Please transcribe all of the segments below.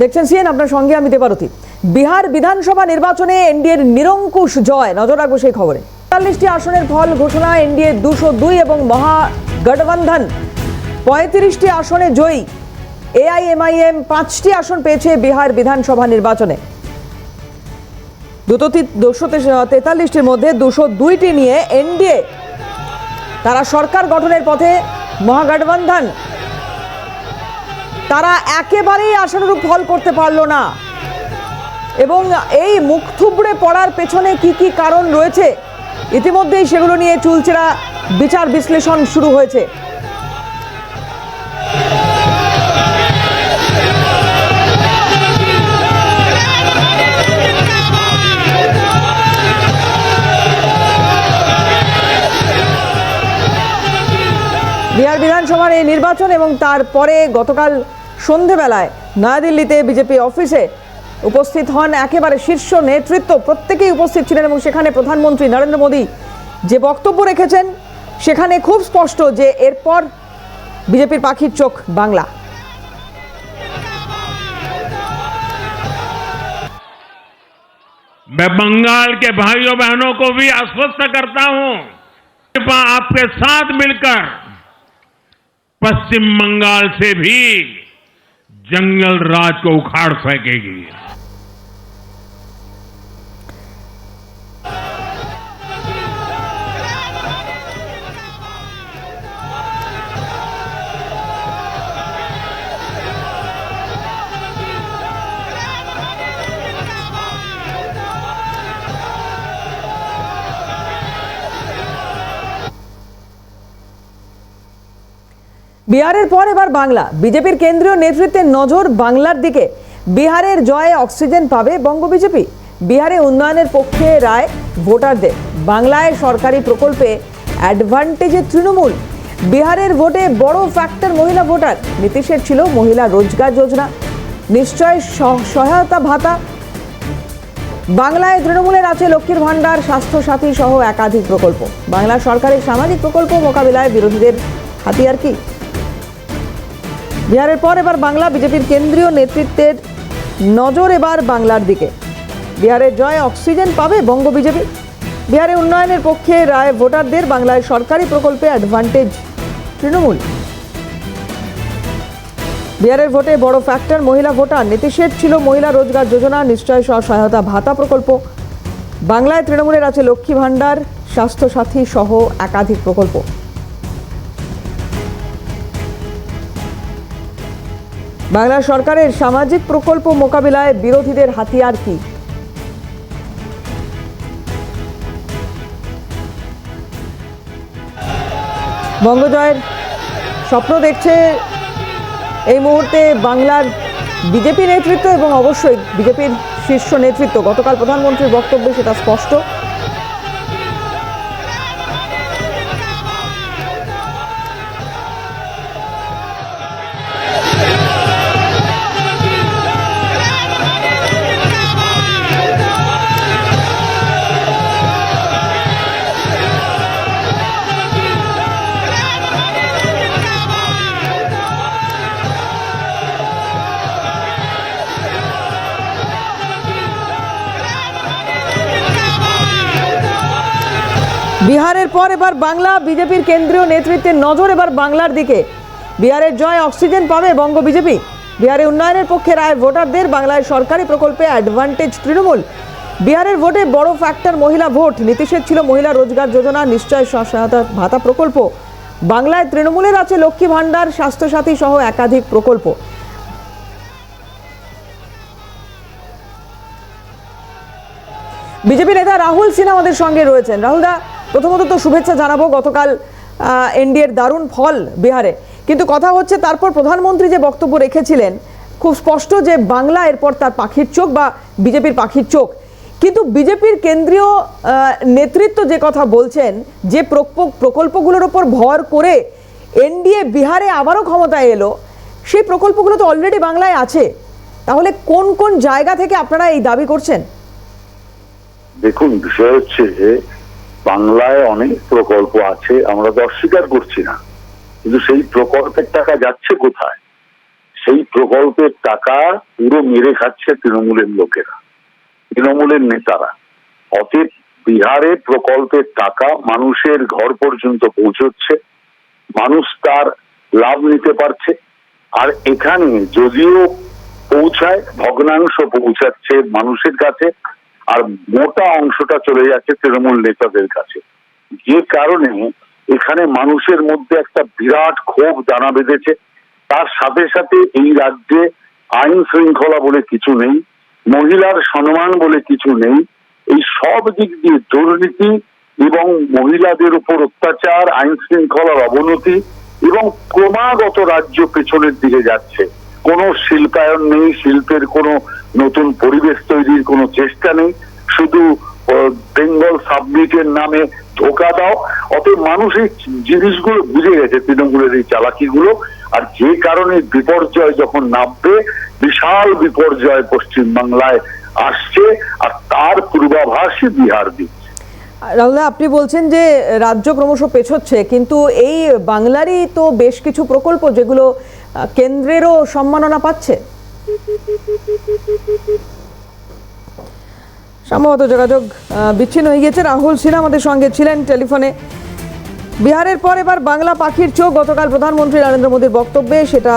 দেখছেন সিএন, আপনার সঙ্গে আমি দেবারতী। বিহার বিধানসভা নির্বাচনে এনডিএর নিরঙ্কুশ জয়, নজর রাখব সেই খবরে। চল্লিশটি আসনের ফল ঘোষণা, এনডিএ দুশো দুই এবং মহাগঠবন্ধন পঁয়ত্রিশটি আসনে জয়ী। এআইএমআইএম পাঁচটি আসন পেয়েছে বিহার বিধানসভা নির্বাচনে। দুটো দুশো তেতাল্লিশটির মধ্যে দুশো দুইটি নিয়ে এনডিএ, তারা সরকার গঠনের পথে মহাগঠবন্ধন তারা একেবারেই আশানুরূপ ফল করতে পারল না। এবং এই মুখ থুবড়ে পড়ার পেছনে কি কি কারণ রয়েছে, ইতিমধ্যেই সেগুলো নিয়ে চুলচেরা বিচার বিশ্লেষণ শুরু হয়েছে। বিহার বিধানসভার এই নির্বাচন এবং তারপরে গতকাল সন্ধেবেলায় নয়াদিল্লিতে বিজেপি অফিসে উপস্থিত হন একেবারে শীর্ষ নেতৃত্ব প্রত্যেকেই উপস্থিত ছিলেন এবং সেখানে প্রধানমন্ত্রী নরেন্দ্র মোদী যে বক্তব্য রেখেছেন সেখানে খুব স্পষ্ট যে এরপর বিজেপির পাখির চোখ বাংলা मैं बंगाल के भाइयों बहनों को भी आश्वस्त करता हूं भाजपा आपके साथ मिलकर पश्चिम बंगाल से भी जंगल राज को उखाड़ फेंकेगी। বিহারের পর এবার বাংলা। বিজেপির কেন্দ্রীয় নেতৃত্বের নজর বাংলার দিকে। বিহারের জয়ে অক্সিজেন পাবে বঙ্গ বিজেপি। বিহারে উন্নয়নের পক্ষে রায় ভোটারদের। বাংলায় সরকারি প্রকল্পে অ্যাডভান্টেজে তৃণমূল। বিহারের ভোটে বড় ফ্যাক্টর মহিলা ভোটার। নীতিশের ছিল মহিলা রোজগার যোজনা। নিশ্চয় সহ- সহায়তা ভাতা। বাংলায় তৃণমূলের আছে লক্ষ্মীর ভাণ্ডার স্বাস্থ্য সাথী সহ একাধিক প্রকল্প। বাংলা সরকারের সামাজিক প্রকল্প মোকাবিলায় বিরোধীদের হাতিয়ার কি? বিহারের পর এবার বাংলা বিজেপির কেন্দ্রীয় নেতৃত্বের নজর এবার বাংলার দিকে। বিহারের জয় অক্সিজেন পাবে বঙ্গ বিজেপি। বিহারে উন্নয়নের পক্ষে রায় ভোটারদের বাংলায় সরকারি প্রকল্পে অ্যাডভান্টেজ তৃণমূল। বিহারের ভোটে বড় ফ্যাক্টর মহিলা ভোটার। নীতিশের ছিল মহিলা রোজগার যোজনা, নিশ্চয় সহ সহায়তা ভাতা প্রকল্প। বাংলায় তৃণমূলের আছে লক্ষ্মী ভাণ্ডার, স্বাস্থ্যসাথী সহ একাধিক প্রকল্প। বাংলা সরকারের সামাজিক প্রকল্প মোকাবিলায় বিরোধীদের হাতিয়ার কি? বঙ্গজয়ের স্বপ্ন দেখছে এই মুহূর্তে বাংলার বিজেপি নেতৃত্ব এবং অবশ্যই বিজেপির শীর্ষ নেতৃত্ব। গতকাল প্রধানমন্ত্রীর বক্তব্যে সেটা স্পষ্ট। বিহারের পর এবার বাংলা বিজেপির কেন্দ্রীয় নেতৃত্বের নজর এবার বাংলার দিকে। বিহারের জয় অক্সিজেন পাবে বঙ্গ বিজেপি। বিহারে উন্নয়নের পক্ষে রায় ভোটারদের বাংলায় সরকারি প্রকল্পে অ্যাডভান্টেজ তৃণমূল। বিহারের ভোটে বড় ফ্যাক্টর মহিলা ভোট। নীতিশের ছিল মহিলা রোজগার যোজনা, নিশ্চয় সহায়তা ভাতা প্রকল্প। বাংলায় তৃণমূলের আছে লক্ষ্মী ভাণ্ডার, স্বাস্থ্যসাথী সহ একাধিক প্রকল্প। বিজেপি নেতা রাহুল সিনহা আমাদের সঙ্গে রয়েছেন। রাহুলদা প্রথমত তো শুভেচ্ছা জানাব, গতকাল এনডিএর দারুণ ফল বিহারে। কিন্তু কথা হচ্ছে তারপর প্রধানমন্ত্রী যে বক্তব্য রেখেছিলেন, খুব স্পষ্ট যে বাংলা এরপর তার পাখির চোখ বা বিজেপির পাখির চোখ। কিন্তু বিজেপির কেন্দ্রীয় নেতৃত্ব যে কথা বলছেন, যে প্রক- প্রকল্পগুলোর ওপর ভর করে এনডিএ বিহারে আবারও ক্ষমতায় এলো, সেই প্রকল্পগুলো তো অলরেডি বাংলায় আছে। তাহলে কোন কোন জায়গা থেকে আপনারা এই দাবি করছেন? দেখুন, বিষয় হচ্ছে যে বাংলায় অনেক প্রকল্প আছে, আমরা তো অস্বীকার করছি না। কিন্তু সেই প্রকল্পের টাকা যাচ্ছে কোথায়? সেই প্রকল্পের টাকা পুরো মেরে খাচ্ছে তৃণমূলের লোকেরা, তৃণমূলের নেতারা। অতএব বিহারে প্রকল্পের টাকা মানুষের ঘর পর্যন্ত পৌঁছচ্ছে, মানুষ তার লাভ নিতে পারছে। আর এখানে যদিও পৌঁছায়, ভগ্নাংশ পৌঁছাচ্ছে মানুষের কাছে আর মোটা অংশটা চলে যাচ্ছে তৃণমূল নেতাদের কাছে। যে কারণে এখানে মানুষের মধ্যে একটা বিরাট ক্ষোভ দানা বেঁধেছে। তার সাথে সাথে এই রাজ্যে আইন শৃঙ্খলা বলে কিছু নেই, মহিলার সম্মান বলে কিছু নেই। এই সব দিক দিয়ে দুর্নীতি এবং মহিলাদের উপর অত্যাচার, আইন শৃঙ্খলার অবনতি এবং ক্রমাগত রাজ্য পেছনের দিকে যাচ্ছে। কোনো শিল্পায়ন নেই, শিল্পের কোনো নতুন পরিবেশ তৈরির কোনো চেষ্টা নেই। শুধু বেঙ্গল সাবমিটের নামে ধোকা দাও। অতএব মানুষ এই জিনিসগুলো বুঝে গেছে, তৃণমূলের এই চালাকিগুলো। আর যে কারণে বিপর্যয় যখন নামবে, বিশাল বিপর্যয় পশ্চিম বাংলায় আসছে, আর তার পূর্বাভাসই বিহার দিচ্ছে। আপনি বলছেন যে রাজ্য ক্রমশ পেছোচ্ছে, কিন্তু এই বাংলারই তো বেশ কিছু প্রকল্প যেগুলো কেন্দ্রেরও সম্মাননা পাচ্ছে। সম্ভবত যোগাযোগ বিচ্ছিন্ন হয়ে গিয়েছে। রাহুল সিনহা আমাদের সঙ্গে ছিলেন টেলিফোনে। বিহারের পর এবার বাংলা পাখির চোখ, গতকাল প্রধানমন্ত্রী নরেন্দ্র মোদীর বক্তব্যে সেটা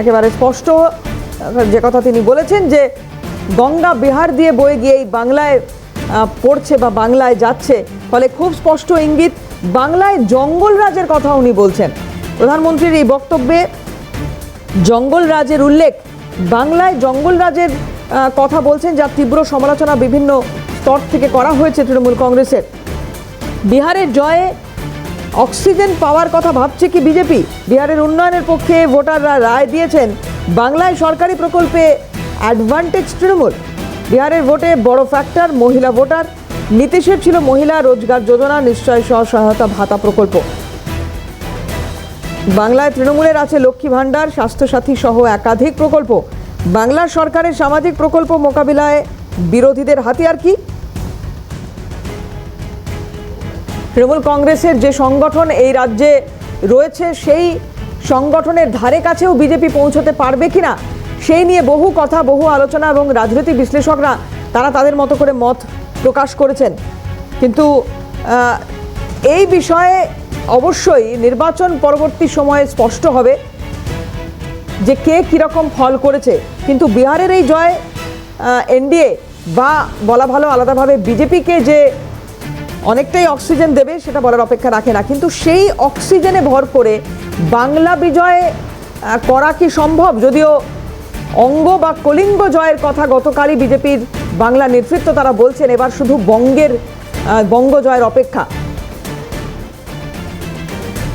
একেবারে স্পষ্ট। যে কথা তিনি বলেছেন যে, গঙ্গা বিহার দিয়ে বয়ে গিয়ে বাংলায় পড়ছে বা বাংলায় যাচ্ছে। ফলে খুব স্পষ্ট ইঙ্গিত, বাংলায় জঙ্গল রাজের কথা উনি বলছেন। প্রধানমন্ত্রীর এই বক্তব্যে জঙ্গল রাজের উল্লেখ বাংলায় জঙ্গল রাজের কথা বলছেন যার তীব্র সমালোচনা বিভিন্ন স্তর থেকে করা হয়েছে তৃণমূল কংগ্রেসের। বিহারের জয়ে অক্সিজেন পাওয়ার কথা ভাবছে কি বিজেপি? বিহারের উন্নয়নের পক্ষে ভোটাররা রায় দিয়েছেন বাংলায় সরকারি প্রকল্পে অ্যাডভান্টেজ তৃণমূল। বিহারের ভোটে বড় ফ্যাক্টর মহিলা ভোটার। নীতিশের ছিল মহিলা রোজগার যোজনা, নিশ্চয় স্ব সহায়তা ভাতা প্রকল্প। বাংলায় তৃণমূলের আছে লক্ষ্মী ভাণ্ডার, স্বাস্থ্যসাথী সহ একাধিক প্রকল্প। বাংলার সরকারের সামাজিক প্রকল্প মোকাবিলায় বিরোধীদের হাতিয়ার কি? তৃণমূল কংগ্রেসের যে সংগঠন এই রাজ্যে রয়েছে, সেই সংগঠনের ধারে কাছেও বিজেপি পৌঁছতে পারবে কিনা, সেই নিয়ে বহু কথা, বহু আলোচনা এবং রাজনৈতিক বিশ্লেষকরা তারা তাদের মতো করে মত প্রকাশ করেছেন। কিন্তু এই বিষয়ে অবশ্যই নির্বাচন পরবর্তী সময়ে স্পষ্ট হবে যে কে কীরকম ফল করেছে। কিন্তু বিহারের এই জয় এনডিএ বা বলা ভালো আলাদাভাবে বিজেপিকে যে অনেকটাই অক্সিজেন দেবে সেটা বলার অপেক্ষা রাখে না। কিন্তু সেই অক্সিজেনে ভর করে বাংলা বিজয় করা কি সম্ভব? যদিও অঙ্গ বা কলিঙ্গ জয়ের কথা গতকালই বিজেপির বাংলা নেতৃত্ব তারা বলছেন, এবার শুধু বঙ্গের বঙ্গ জয়ের অপেক্ষা।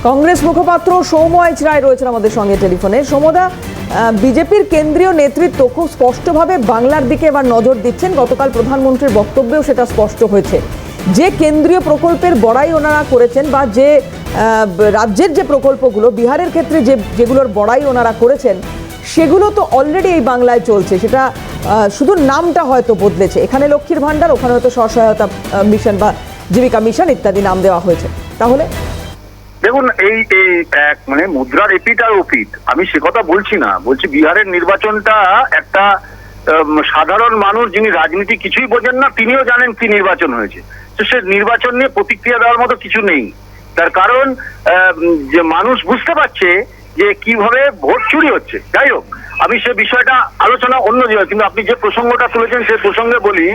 কংগ্রেস মুখপাত্র আইচ রায় রয়েছেন আমাদের সঙ্গে টেলিফোনে। সৌমদা বিজেপির কেন্দ্রীয় নেতৃত্ব খুব স্পষ্টভাবে বাংলার দিকে এবার নজর দিচ্ছেন। গতকাল প্রধানমন্ত্রীর বক্তব্যেও সেটা স্পষ্ট হয়েছে। যে কেন্দ্রীয় প্রকল্পের বড়াই ওনারা করেছেন বা যে রাজ্যের যে প্রকল্পগুলো, বিহারের ক্ষেত্রে যে, যেগুলোর বড়াই ওনারা করেছেন, সেগুলো তো অলরেডি এই বাংলায় চলছে। সেটা শুধু নামটা হয়তো বদলেছে। এখানে লক্ষ্মীর ভাণ্ডার, ওখানে হয়তো স্বসহায়তা মিশন বা জীবিকা মিশন ইত্যাদি নাম দেওয়া হয়েছে। তাহলে দেখুন, এই এই, এক মানে মুদ্রার এপিট আর ওপিট আমি সে কথা বলছি না। বলছি বিহারের নির্বাচনটা একটা সাধারণ মানুষ যিনি রাজনীতি কিছুই বোঝেন না, তিনিও জানেন কি নির্বাচন হয়েছে। তো সে নির্বাচন নিয়ে প্রতিক্রিয়া দেওয়ার মতো কিছু নেই। তার কারণ যে মানুষ বুঝতে পারছে যে কীভাবে ভোট চুরি হচ্ছে। যাই হোক, আমি সে বিষয়টা আলোচনা অন্য জায়গায়, কিন্তু আপনি যে প্রসঙ্গটা তুলেছেন সে প্রসঙ্গে বলি,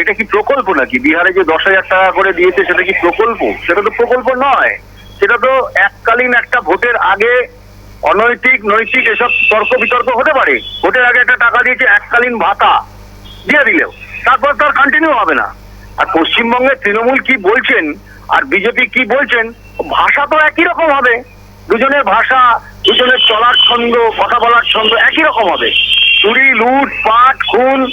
এটা কি প্রকল্প নাকি? বিহারে যে দশ হাজার টাকা করে দিয়েছে, সেটা কি প্রকল্প? সেটা তো প্রকল্প নয়। সেটা তো এককালীন একটা ভোটের আগে অনৈতিক, নৈতিক এসব তর্ক বিতর্ক হতে পারে। ভোটের আগে একটা টাকা দিয়েছে, এককালীন ভাতা দিয়ে দিলেও। তারপর তার কন্টিনিউ হবে না। আর পশ্চিমবঙ্গে তৃণমূল কি বলছেন আর বিজেপি কি বলছেন, ভাষা তো একই রকম হবে। দুজনের ভাষা, দুজনের চলার ছন্দ, কথা বলার ছন্দ একই রকম হবে। চুরি, লুট, পাট, খুন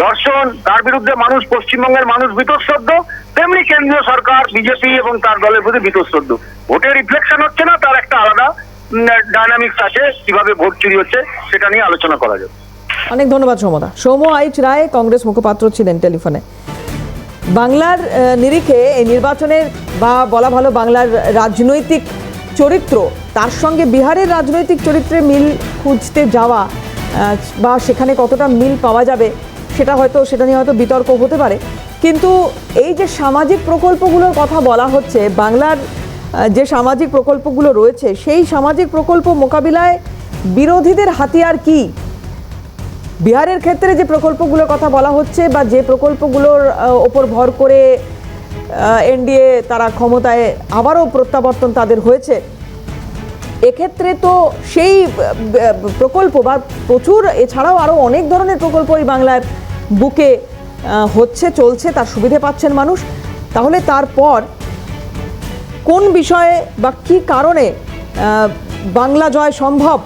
ধর্ষণ তার বিরুদ্ধে মানুষ পশ্চিমবঙ্গের মানুষ বিতশ্রদ্ধ, তেমনি কেন্দ্রীয় সরকার, বিজেপি এবং তার দলের প্রতি বিতশ্রদ্ধ। ভোটের রিফ্লেকশন হচ্ছে না, তার একটা আলাদা ডায়নামিক্স আছে, কীভাবে ভোট চুরি হচ্ছে, সেটা নিয়ে আলোচনা করা যাবে অনেক ধন্যবাদ, সৌমদা। সৌম্য আইচ রায়, কংগ্রেস মুখপাত্র ছিলেন টেলিফোনে। বাংলার নিরিখে এই নির্বাচনের বা বলা ভালো বাংলার রাজনৈতিক চরিত্র, তার সঙ্গে বিহারের রাজনৈতিক চরিত্রে মিল খুঁজতে যাওয়া বা সেখানে কতটা মিল পাওয়া যাবে সেটা হয়তো, সেটা নিয়ে হয়তো বিতর্ক হতে পারে। কিন্তু এই যে সামাজিক প্রকল্পগুলোর কথা বলা হচ্ছে, বাংলার যে সামাজিক প্রকল্পগুলো রয়েছে, সেই সামাজিক প্রকল্প মোকাবিলায় বিরোধীদের হাতিয়ার কি? বিহারের ক্ষেত্রে যে প্রকল্পগুলোর কথা বলা হচ্ছে বা যে প্রকল্পগুলোর ওপর ভর করে এনডিএ তারা ক্ষমতায় আবারও প্রত্যাবর্তন তাদের হয়েছে। এক্ষেত্রে তো সেই প্রকল্প বা প্রচুর, এছাড়াও আরও অনেক ধরনের প্রকল্প এই বাংলার বুকে হচ্ছে, চলছে, তার সুবিধে পাচ্ছেন মানুষ। তাহলে তারপর কোন বিষয়ে বা কী কারণে বাংলা জয় সম্ভব?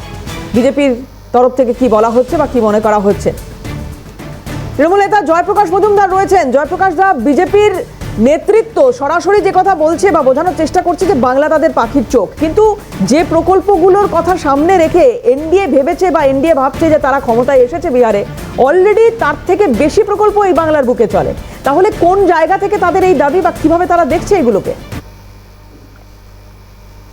বিজেপির তরফ থেকে কি বলা হচ্ছে বা কি মনে করা হচ্ছে? তৃণমূল নেতা জয়প্রকাশ মজুমদার রয়েছেন। জয়প্রকাশ দা, বিজেপির নেতৃত্ব সরাসরি যে কথা বলছে বা বোঝানোর চেষ্টা করছে যে বাংলা তাদের পাখির চোখ। কিন্তু যে প্রকল্পগুলোর কথা সামনে রেখে এনডিএ ভেবেছে বা এনডিএ ভাবছে যে তারা ক্ষমতায় এসেছে বিহারে অলরেডি তার থেকে বেশি প্রকল্প এই বাংলার বুকে চলে। তাহলে কোন জায়গা থেকে তাদের এই দাবি বা কীভাবে তারা দেখছে এগুলোকে?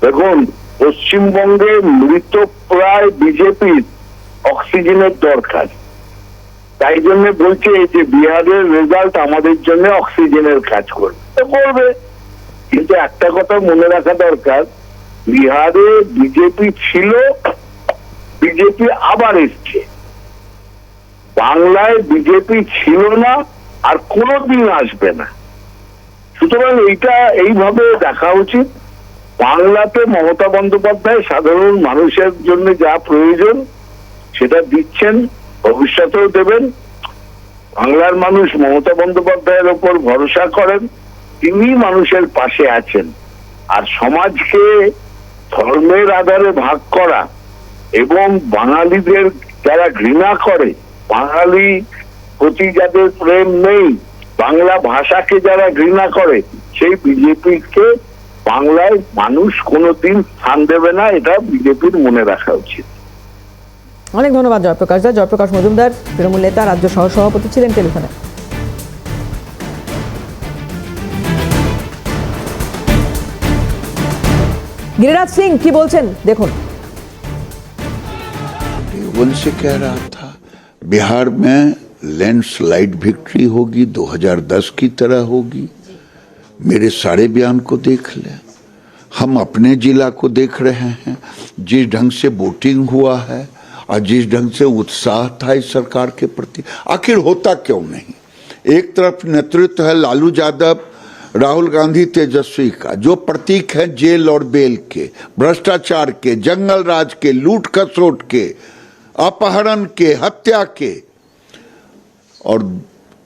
দেখুন, পশ্চিমবঙ্গে মৃত প্রায় বিজেপির অক্সিজেনের দরকার। তাই জন্য বলছে যে বিহারের রেজাল্ট আমাদের জন্য অক্সিজেনের কাজ করবে। করবে। কিন্তু একটা কথা মনে রাখা দরকার, বিহারে বিজেপি ছিল, বিজেপি আবার এসছে। বাংলায় বিজেপি ছিল না আর কোনোদিন আসবে না। সুতরাং এইটা এইভাবে দেখা উচিত। বাংলাতে মমতা বন্দ্যোপাধ্যায় সাধারণ মানুষের জন্য যা প্রয়োজন, সেটা দিচ্ছেন। ভবিষ্যতেও দেবেন। বাংলার মানুষ মমতা বন্দ্যোপাধ্যায়ের ওপর ভরসা করেন তিনি মানুষের পাশে আছেন। আর সমাজকে ধর্মের আধারে ভাগ করা এবং বাঙালিদের যারা ঘৃণা করে, বাঙালি প্রতি যাদের প্রেম নেই, বাংলা ভাষাকে যারা ঘৃণা করে, সেই বিজেপিকে বাংলায় মানুষ কোনোদিন স্থান দেবে না, এটা বিজেপির মনে রাখা উচিত। অনেক ধন্যবাদ জয়প্রকাশ দা জয়প্রকাশ মজুমদার তৃণমূল নেতা রাজ্য সহ সভাপতি ছিলেন টেলিফোনে গিরিরাজ সিং কি বলছেন দেখুন देवबंद से कह रहा था बिहार में लैंडस्लाइड विक्ट्री होगी 2010 की तरह होगी मेरे सारे बयान को देख लें हम अपने जिला को देख रहे हैं जिस ढंग से वोटिंग हुआ है और जिस ढंग से उत्साह था इस सरकार के प्रति, आखिर होता क्यों नहीं? एक तरफ़ नेतृत्व है लालू यादव, राहुल गांधी तेजस्वी का, जो प्रतीक है जेल और बेल के, भ्रष्टाचार के, जंगल राज के, लूट खसोट के, अपहरण के, हत्या के। और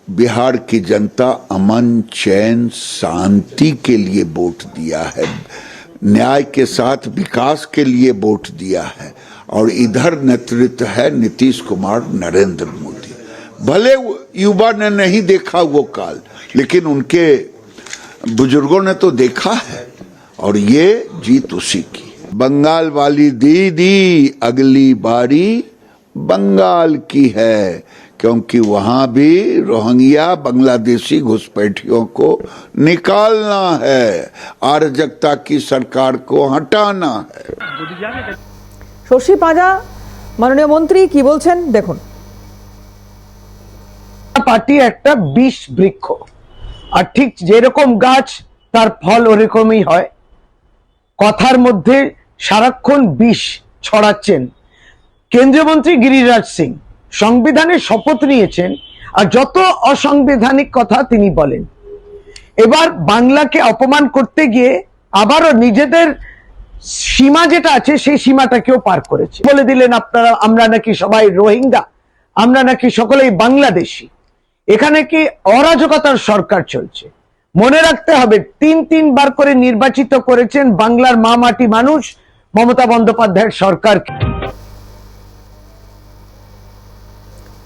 बिहार की जनता अमन, चैन, शांति के लिए वोट दिया है, न्याय के साथ विकास के लिए वोट दिया है। और इधर नेतृत्व है नीतीश कुमार नरेंद्र मोदी। भले युवा ने नहीं देखा वो काल, लेकिन उनके बुज़ुर्गों ने तो देखा है, और ये जीत उसी की। बंगाल वाली दीदी अगली बारी बंगाल की है, क्योंकि वहाँ भी रोहिंग्या बांग्लादेशी घुसपैठियों को निकालना है अराजकता की सरकार को हटाना है। শশী পাজা, মাননীয় মন্ত্রী কি বলছেন? দেখুন। পার্টি একটা বিষ বৃক্ষ। আর ঠিক যেরকম গাছ, তার ফল ওরকমই হয়। কথার মধ্যে সারাক্ষণ বিষ ছড়াচ্ছেন। কেন্দ্রীয় মন্ত্রী গিরিরাজ সিং সংবিধানের শপথ নিয়েছেন আর যত অসাংবিধানিক কথা তিনি বলেন। এবার বাংলাকে অপমান করতে গিয়ে আবারও নিজেদের সীমা যেটা আছে সেই সীমাটাকেও পার করেছে। বলে দিলেন আপনারা আমরা নাকি সবাই রোহিঙ্গা আমরা নাকি সকলেই বাংলাদেশি। এখানে কি অরাজকতার সরকার চলছে? মনে রাখতে হবে তিন তিনবার করে নির্বাচিত করেছেন বাংলার মা মাটি মানুষ মমতা বন্দ্যোপাধ্যায়ের সরকারকে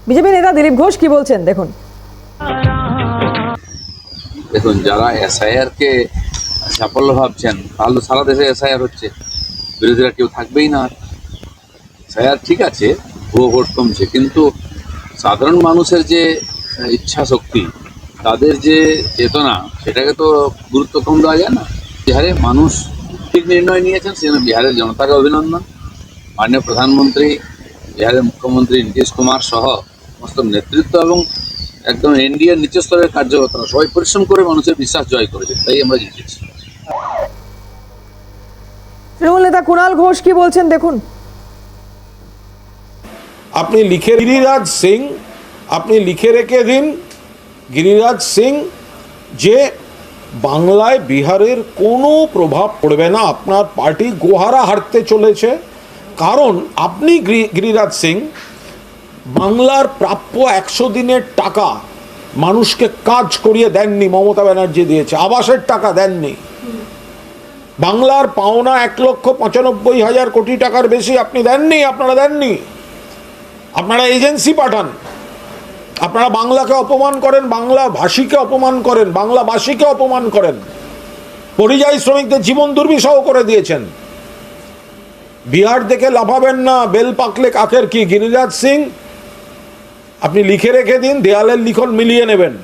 বিজেপি নেতা দিলীপ ঘোষ কি বলছেন? দেখুন। দেখুন যারা এসআইআর কে সাফল্য ভাবছেন, তাহলে সারা দেশে এসআইআর হচ্ছে। বিরোধীরা কেউ থাকবেই না। এসআইআর ঠিক আছে, ভুয়ো ভোট কমছে, কিন্তু সাধারণ মানুষের যে ইচ্ছা শক্তি, তাদের যে চেতনা, সেটাকে তো গুরুত্ব কম দেওয়া যায় না। বিহারে মানুষ ঠিক নির্ণয় নিয়েছেন সেজন্য বিহারের জনতাকে অভিনন্দন। মাননীয় প্রধানমন্ত্রী, বিহারের মুখ্যমন্ত্রী নীতিশ কুমার সহ সমস্ত নেতৃত্ব এবং একদম এনডিএর নিচস্তরের কার্যকর্তারা সবাই পরিশ্রম করে মানুষের বিশ্বাস জয় করেছে, তাই আমরা জিতেছি। তৃণমূল নেতা কুণাল ঘোষ কি বলছেন? দেখুন। আপনি লিখে গিরিরাজ সিং, আপনি লিখে রেখে দিন। গিরিরাজ সিং, যে বাংলায় বিহারের কোনো প্রভাব পড়বে না, আপনার পার্টি গোহারা হারতে চলেছে। কারণ আপনি গিরি- গিরিরাজ সিং, বাংলার প্রাপ্য একশো দিনের টাকা মানুষকে কাজ করিয়ে দেননি, মমতা ব্যানার্জি দিয়েছে। আবাসের টাকা দেননি। বাংলার পাওনা এক লক্ষ পঁচানব্বই হাজার কোটি টাকার বেশি আপনি দেননি, আপনারা দেননি। আপনারা এজেন্সি পাঠান। আপনারা বাংলাকে অপমান করেন, বাংলা ভাষীকে অপমান করেন, বাংলা ভাষীকে অপমান করেন। পরিযায়ী শ্রমিকদের জীবন দুর্বিষহ করে দিয়েছেন। বিহার দেখে লাফাবেন না, বেল পাকলে কাকের কি? গিরিরাজ সিং, আপনি লিখে রেখে দিন, দেয়ালের লিখন মিলিয়ে নেবেন।